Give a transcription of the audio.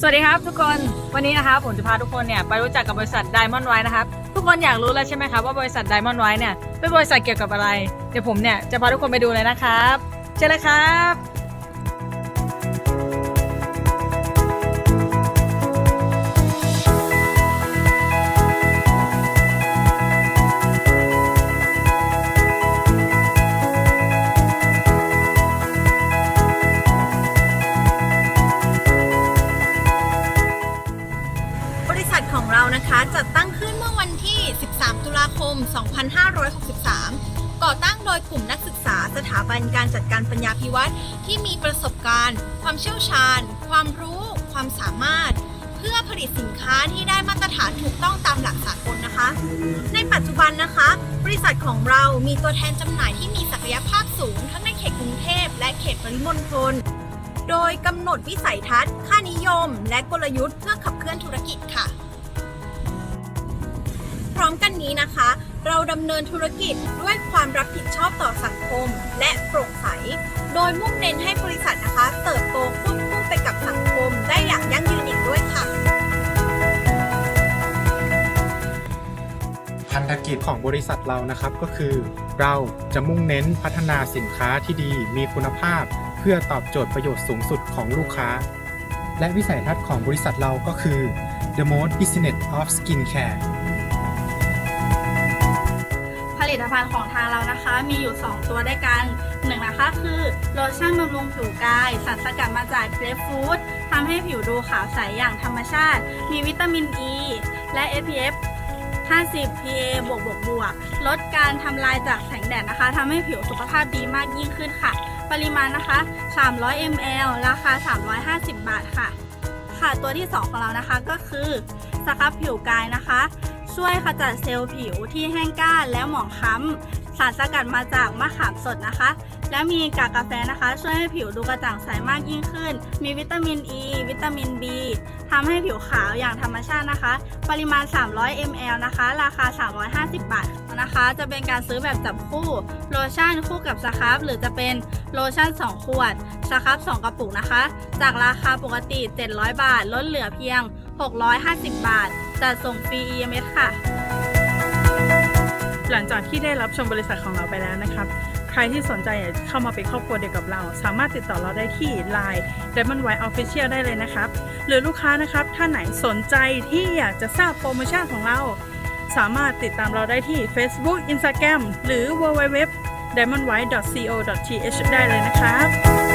สวัสดีครับทุกคนวันนี้นะครับผมจะพาทุกคนเนี่ยไปรู้จักกับบริษัท Diamond w i นะครับทุกคนอยากรู้แล้วใช่ไหมครับว่าบริษัท Diamond w i เนี่ยเป็นบริษัทเกี่ยวกับอะไร เดี๋ยวผมเนี่ยจะพาทุกคนไปดูเลยนะครับเชิญเลยครับ นะคะ จัดตั้งขึ้นเมื่อวันที่ 13 ตุลาคม 2563 ก่อตั้งโดยกลุ่มนักศึกษาสถาบันการจัดการปัญญาพิวัตรที่มีประสบการณ์ ความเชี่ยวชาญ ความรู้ ความสามารถ เพื่อผลิตสินค้าที่ได้มาตรฐานถูกต้องตามหลักสากลนะคะ ในปัจจุบันนะคะ บริษัทของเรามีตัวแทนจำหน่ายที่มีศักยภาพสูง ทั้งในเขตกรุงเทพและเขตปริมณฑลโดยกำหนดวิสัยทัศน์ ค่านิยม และกลยุทธ์เพื่อขับเคลื่อนธุรกิจค่ะ ร้อมกันนี้นะคะ เราดำเนินธุรกิจด้วยความรับผิดชอบต่อสังคม และโปร่งใส โดยมุ่งเน้นให้บริษัทนะคะ เติบโตควบคู่ไปกับสังคมได้อย่างยั่งยืนอีกด้วยค่ะ พันธกิจของบริษัทเรานะครับก็คือ เราจะมุ่งเน้นพัฒนาสินค้าที่ดีมีคุณภาพ เพื่อตอบโจทย์ประโยชน์สูงสุดของลูกค้า และวิสัยทัศน์ของบริษัทเราก็คือ the most business of skincare ลิตภัณฑ์ของทางเรานะคะ มีอยู่ 2 ตัวด้วยกันหนึ่งนะคะคือโลชั่นบำรุงผิวกายสารสกัดมาจากเกรปฟรุตทำให้ผิวดูขาวใสอย่างธรรมชาติ มีวิตามินอ e, ีและ SPF 50 PA บวกบวกบวกลดการทำลายจากแสงแดดนะคะทำให้ผิวสุขภาพดีมากยิ่งขึ้นค่ะ ปริมาณนะคะ 300 ml ราคา 350 บาทค่ะ ค่ะตัวที่ 2 ของเรานะคะก็คือสครับผิวกายนะคะ ช่วยขจัดเซลล์ผิวที่แห้งก้านและหมองคล้ำสารสกัดมาจากมะขามสดนะคะ และมีกากกาแฟนะคะ ช่วยให้ผิวดูกระจ่างใสมากยิ่งขึ้น มีวิตามินอ e, ีวิตามิน B ทำให้ผิวขาวอย่างธรรมชาตินะคะ ปริมาณ 300 ml นะคะ ราคา 350 บาทนะคะ จะเป็นการซื้อแบบจับคู่โลชั่นคู่กับสครับหรือจะเป็นโลชั่น 2 ขวดสครับ2 กระปุกนะคะ จากราคาปกติ 700 บาท ลดเหลือเพียง 650 บาทจัดส่งฟรี EMS ค่ะ หลังจากที่ได้รับชมบริษัทของเราไปแล้วนะครับ รที่สนใจอยากเข้ามาเป็นครอบครัวเดียวกับเรา สามารถติดต่อเราได้ที่ Line Diamond White Official ได้เลยนะครับ หรือลูกค้านะครับท่านไหนสนใจที่อยากจะทราบโปรโมชั่นของเรา สามารถติดตามเราได้ที่ Facebook Instagram หรือ www diamondwhite co th ได้เลยนะครับ